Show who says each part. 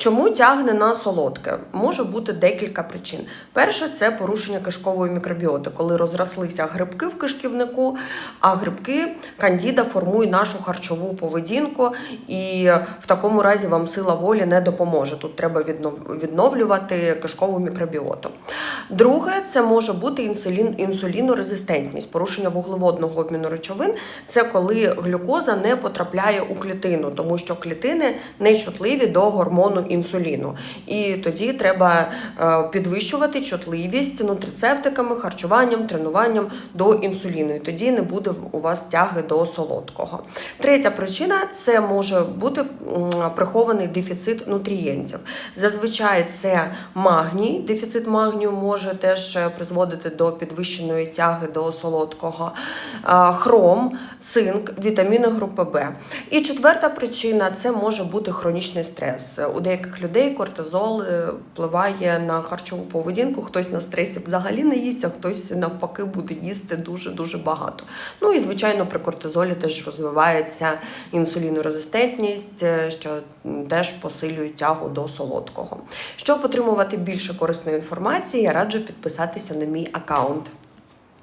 Speaker 1: Чому тягне на солодке? Може бути декілька причин. Перше, це порушення кишкової мікробіоти, коли розрослися грибки в кишківнику, а грибки кандіда формують нашу харчову поведінку, і в такому разі вам сила волі не допоможе. Тут треба відновлювати кишкову мікробіоту. Друге, це може бути інсулін, інсулінорезистентність, порушення вуглеводного обміну речовин. Це коли глюкоза не потрапляє у клітину, тому що клітини не чутливі до гормону інсуліну. І тоді треба е, підвищувати чутливість нутрицептиками, харчуванням, тренуванням до інсуліну. І тоді не буде у вас тяги до солодкого. Третя причина це може бути прихований дефіцит нутрієнтів. Зазвичай це магній, дефіцит магнію може теж е, призводити до підвищеної тяги до солодкого, Е, хром, цинк, вітаміни групи Б. І четверта причина це може бути хронічний стрес. У деяких людей кортизол е, впливає на харчову поведінку. Хтось на стресі взагалі не їсть, а хтось навпаки буде їсти дуже дуже багато. Ну і звичайно, при кортизолі теж розвивається інсулінорезистентність, е, що теж посилює тягу до солодкого. Щоб отримувати більше корисної інформації, я раджу підписатися на мій аккаунт.